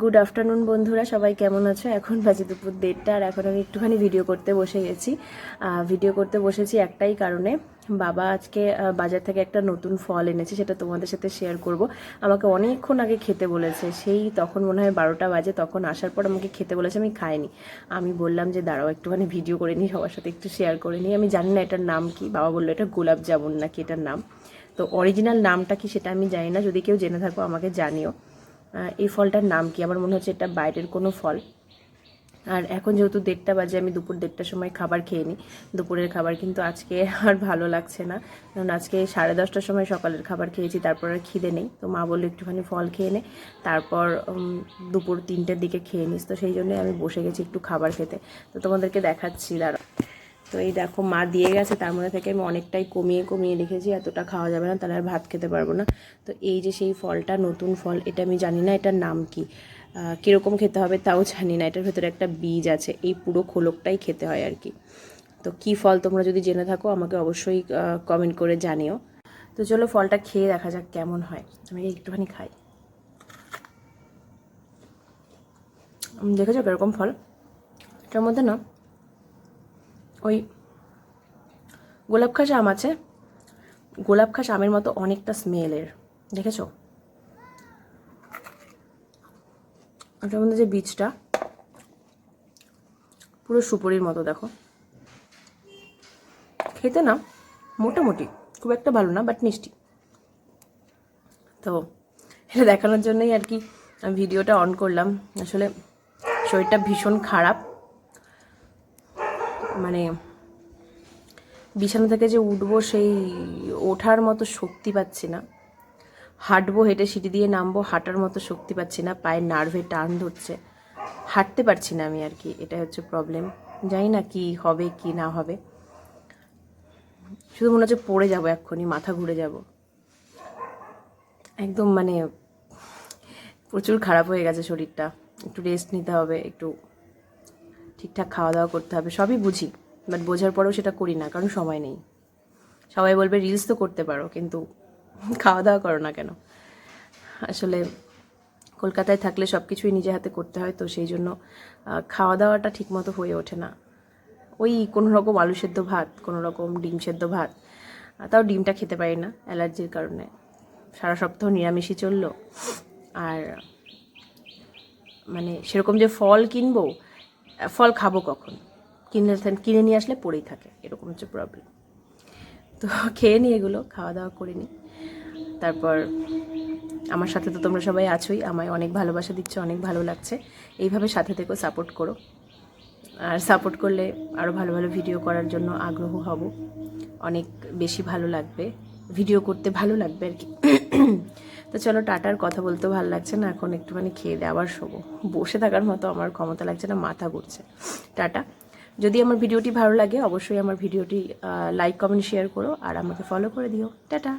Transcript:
Good afternoon বন্ধুরা, সবাই কেমন আছো? এখন বাজে দুপুর দেড়টা, আর এখন আমি একটুখানি ভিডিও করতে বসে গেছি। ভিডিও করতে বসেছি একটাই কারণে, বাবা আজকে বাজার থেকে একটা নতুন ফল এনেছে, সেটা তোমাদের সাথে শেয়ার করব। আমাকে অনেকক্ষণ আগে খেতে বলেছে, সেই তখন মনে হয় বারোটা বাজে, তখন আসার পর আমাকে খেতে বলেছে, আমি খাইনি। আমি বললাম যে, দাঁড়াও, একটুখানি ভিডিও করে নিই, সবার সাথে একটু শেয়ার করে নিই। আমি জানি না এটার নাম কি, বাবা বলল, এটা গোলাপ জামুন নাকি এটার নাম? তো অরিজিনাল নামটা কি সেটা আমি জানি না, যদি কেউ জেনে থাকো, আমাকে জানিও। এই ফলটার নাম কি? আমার মনে হচ্ছে এটা বাইরের কোনো ফল। আর এখন যেহেতু দেড়টা বাজে, আমি দুপুর দেড়টার সময় খাবার খেয়ে নিই। দুপুরের খাবার কিন্তু আজকে আর ভালো লাগছে না। কারণ আজকে সাড়ে দশটার সময় সকালের খাবার খেয়েছি, তারপর আর খিদে নেই। তো মা বলল একটুখানি ফল খেয়ে নে। তারপর দুপুর তিনটের দিকে খেয়ে নিস। তো সেই জন্যই আমি বসে গেছি একটু খাবার খেতে। তো তোমাদেরকে দেখাচ্ছি দাঁড়া তো এই দেখো মা দিয়ে গেছে, তার মধ্যে থেকে আমি অনেকটাই কমিয়ে কমিয়ে রেখেছি, এতটা খাওয়া যাবে না, তাহলে আর ভাত খেতে পারব না। তো এই যে সেই ফলটা, নতুন ফল, এটা আমি জানি না, এটার নাম কি? কীরকম খেতে হবে তাও জানি না, এটার ভেতরে একটা বীজ আছে, এই পুরো খোলকটাই খেতে হয় আর কি। তো কি ফল তোমরা যদি জেনে থাকো, আমাকে অবশ্যই কমেন্ট করে জানিও। তো চলো ফলটা খেয়ে দেখা যাক কেমন হয়, আমি একটুখানি খাই। দেখেছ কীরকম ফল? এটার মধ্যে না ওই গোলাপ খাস আম আছে। গোলাপ খাস আমের মতো অনেকটা স্মেলের দেখেছ? ওটার মধ্যে যে বীজটা, পুরো সুপরির মতো, দেখো। খেতে না মোটামুটি, খুব একটা ভালো না বাট মিষ্টি। তো এটা দেখানোর জন্যই আর কি ভিডিওটা অন করলাম। আসলে শরীরটা ভীষণ খারাপ। মানে বিছানা থেকে যে উঠবো সেই ওঠার মতো শক্তি পাচ্ছি না। হাঁটবো, হেঁটে সিঁড়ি দিয়ে নামবো, হাঁটার মতো শক্তি পাচ্ছি না। পায়ের নার্ভে টান ধরছে। হাঁটতে পারছি না আমি আর কি এটা হচ্ছে প্রবলেম জানি না কি হবে, কি না হবে। শুধু মনে হচ্ছে পড়ে যাব এক্ষুনি, মাথা ঘুরে যাব। একদম মানে প্রচুর খারাপ হয়ে গেছে শরীরটা। একটু রেস্ট নিতে হবে, একটু ঠিকঠাক খাওয়া দাওয়া করতে হবে, সবই বুঝি বাট বোঝার পরেও সেটা করি না, কারণ সময় নেই। সবাই বলবে রিলস তো করতে পারো, কিন্তু খাওয়া দাওয়া করো না কেন? আসলে কলকাতায় থাকলে সব কিছুই নিজে হাতে করতে হয়, তো সেই জন্য খাওয়া দাওয়াটা ঠিকমতো হয়ে ওঠে না। ওই কোনো রকম আলু সেদ্ধ ভাত কোনো রকম ডিম সেদ্ধ ভাত তাও ডিমটা খেতে পারি না অ্যালার্জির কারণে। সারা সপ্তাহ নিরামিষই চলল, আর মানে সেরকম যে ফল কিনবো ফল খাব কখন? কিনে কিনে নিয়ে আসলে পড়েই থাকে, এরকম হচ্ছে প্রবলেম তো খেয়ে নিই এগুলো, খাওয়া দাওয়া করে নিই। তারপর আমার সাথে তো তোমরা সবাই আছোই, আমায় অনেক ভালোবাসা দিচ্ছ, অনেক ভালো লাগছে। এইভাবে সাথে থেকেও সাপোর্ট করো। আর সাপোর্ট করলে আরও ভালো ভালো ভিডিও করার জন্য আগ্রহ হব। অনেক বেশি ভালো লাগবে। ভিডিও করতে ভালো লাগবে আর কি। তো চলো টাটার কথা বলতেও ভালো লাগছে না, এখন একটুখানি খেয়ে দেওয়ার শোবো। বসে থাকার মতো আমার ক্ষমতা লাগছে না, মাথা ঘুরছে। টাটা। যদি আমার ভিডিওটি ভালো লাগে, অবশ্যই আমার ভিডিওটি লাইক কমেন্ট শেয়ার করো, আর আমাকে ফলো করে দিও। টাটা।